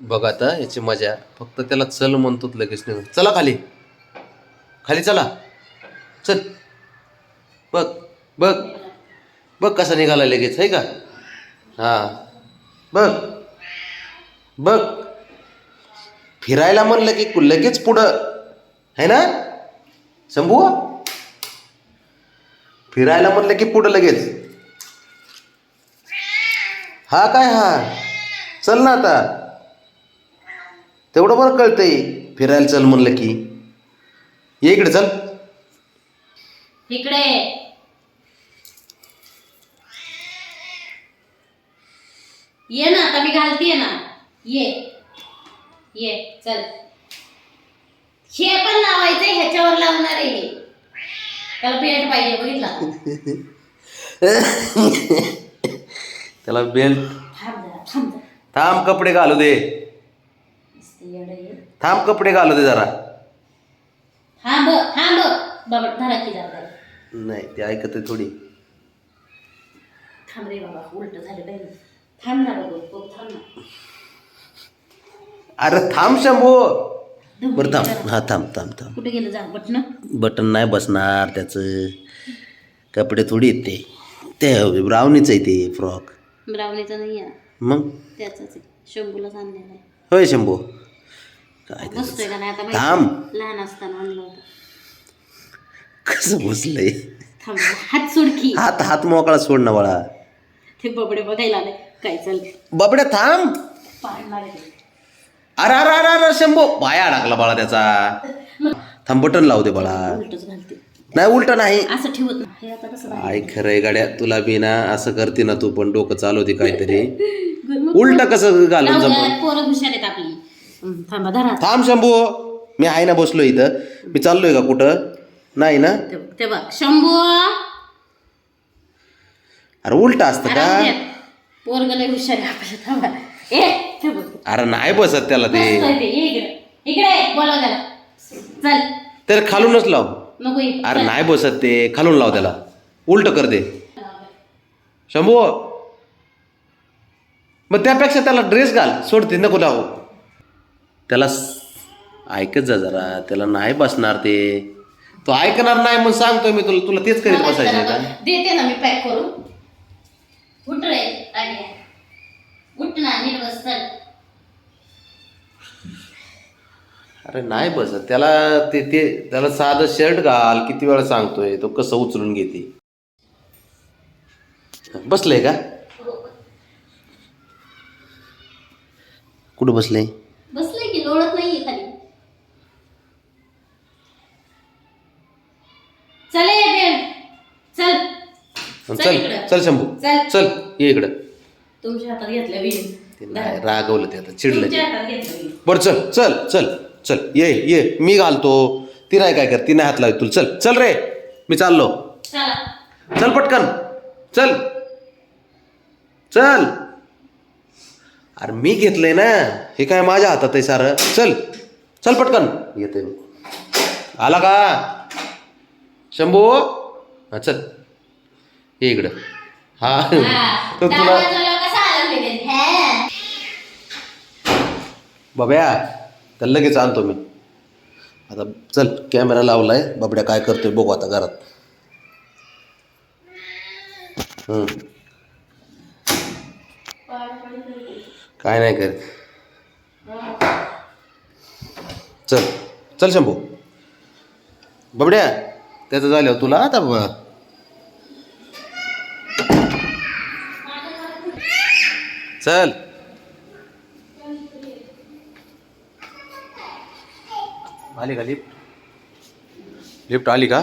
बघ आता याची मजा. फक्त त्याला चल म्हणतो लगेच नाही चला खाली. खाली चला. चल. बघ बघ. बघ कसा निघाला लगेच आहे का? हां. बघ. बघ. फिरायला म्हणलं की लगेच पुढं. आहे ना? शंभू? फिरायला म्हणलं की पुढं लगेच. हा काय हा? चल ना आता. तेवढं बरं कळतंय. फिरायला चल म्हणलं की. ये इकडे चल. इकडे. ये ना आता मी घालतीये ना. ये. ये चल. हे पण लावायचंय ह्याच्यावर लावणार आहे हे. त्याला पेंट पाहिजे बघितला? त्याला बेल्ट. थांब जरा थांब जरा. थांब कपडे घालू दे. थांब कपडे घालू दे जरा. थांब थांब. बाबा धरा की जरा नाही ते ऐकत आहे थोडी. थांब रे बाबा उलट झालं बहिणी थांब ना बाबा थांब ना. अरे थांब शंभू. बरं थांब. हा थांब थांब थांब. कुठे गेलं जा बटन बटन नाही बसणार त्याचं. कपडे थोडी आहेत ते. ते ब्राउनीच आहे ते फ्रॉक. ब्रावणीचा नाही आहे मग? त्याचाच आहे. शंभूला आहे. होय शंभू. काय बसतोय का नाही आता थांब. माहिती? लहान असताना आणलं होतं. कसं बसलंय? थांब हात सुडकी हात हात मोकळा सोड ना बाळा. ते बबडे बघायला आले. काय चाल बाबड्या थांब. पाडणार आहे ते. अरे अरे अरे अरे शंभू. पाया अडकला बाळा त्याचा. थांब बटन लावू दे बाळा. उलटच घालते. नाही उलट नाही. असं ठेवत नाही. हे आता कसं? आय खरंय गाड्या. तुला बी ना असं करते ना तू पण डोकं चालवते काहीतरी. उलट कसं घालून द्या, पोरं हुशार आहेत आपली. थांबा धरा. थांब शंभू. मी आहे ना बसलो इथं. मी चाललोय का कुठं? नाही ना? ते बघ, ते बघ शंभू! अरे उलट असतं का? पोरग लय हुशार आहे आपल्या थांबा. ए ते बघ अरे नाही बसत त्याला ते. बसतोय ते, ये इकडे. इकडे बोलव त्याला. चल. तर खालूनच लाव. नको ये. अरे. नाही बसत ते. खालून लाव त्याला. उलट कर दे शंभू! मग त्यापेक्षा त्याला ड्रेस घाल. सोडते नको लावू. त्याला ऐकत जा जरा त्याला नाही बसणार ते. तो ऐकणार नाही म्हणून सांगतोय मी तुला तुला तेच करीत बसायचं जरा का. देते ना मी पॅक करून. उठ रे रागिया. उठ ना नीट बस चल. अरे नाही बसत त्याला ते ते त्याला साधं शर्ट घाल किती वेळा सांगतोय तो कसं उचलून घेते. बसलंय का? कुठं बसले बसले की लोळत नाहीये खाली चल ये बेन चल. चल चल इकडं. चल शंभू. चल. चल ये इकडं. तुमच्या हातात घेतलं ते विहीर नाही रागवलं ते आता चिडलं तुमच्या ते. हातात घेतलं विहीर बरं चल चल चल चल ये ये. मी घालतो. ती नाही काय कर ती नाही हात लावत तुला. चल चल रे. मी चाललो. चला. चल पटकन. चल. चल. अरे मी घेतलंय ना. हे काय माझ्या हातात आहे सारं. चल. चल पटकन. येते मी. आला का? शंभू? हा चल. ये इकडं. हा. तर तुला. बाब्या तर लगेच आणतो मी. आता चल कॅमेरा लावलाय. बाबड्या काय करतोय बघू आता घरात. काय नाही करत. चल. चल शंभू. बाबड्या त्याचं झालं तुला आता बघ चल. आली का लिफ्ट? लिफ्ट आली का?